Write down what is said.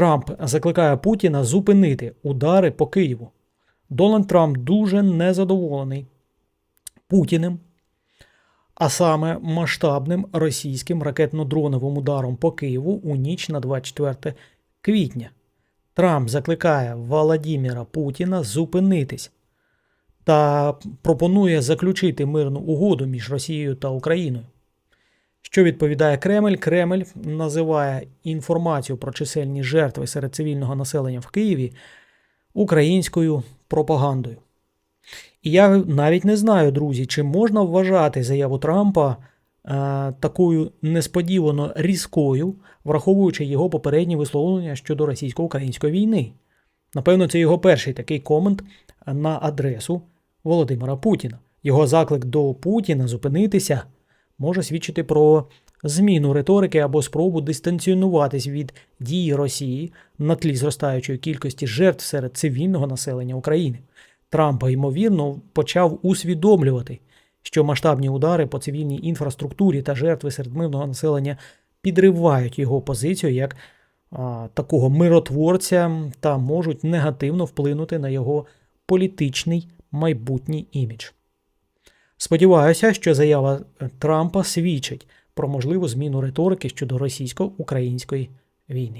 Трамп закликає Путіна зупинити удари по Києву. Дональд Трамп дуже незадоволений Путіним, а саме масштабним російським ракетно-дроновим ударом по Києву у ніч на 24 квітня. Трамп закликає Володимира Путіна зупинитись та пропонує заключити мирну угоду між Росією та Україною. Що відповідає Кремль? Кремль називає інформацію про чисельні жертви серед цивільного населення в Києві українською пропагандою. І я навіть не знаю, друзі, чи можна вважати заяву Трампа е, такою несподівано різкою, враховуючи його попередні висловлення щодо російсько-української війни. Напевно, це його перший такий комент на адресу Володимира Путіна. Його заклик до Путіна зупинитися може свідчити про зміну риторики або спробу дистанціонуватись від дії Росії на тлі зростаючої кількості жертв серед цивільного населення України. Трамп, ймовірно, почав усвідомлювати, що масштабні удари по цивільній інфраструктурі та жертви серед мирного населення підривають його позицію як а, такого миротворця та можуть негативно вплинути на його політичний майбутній імідж. Сподіваюся, що заява Трампа свідчить про можливу зміну риторики щодо російсько-української війни.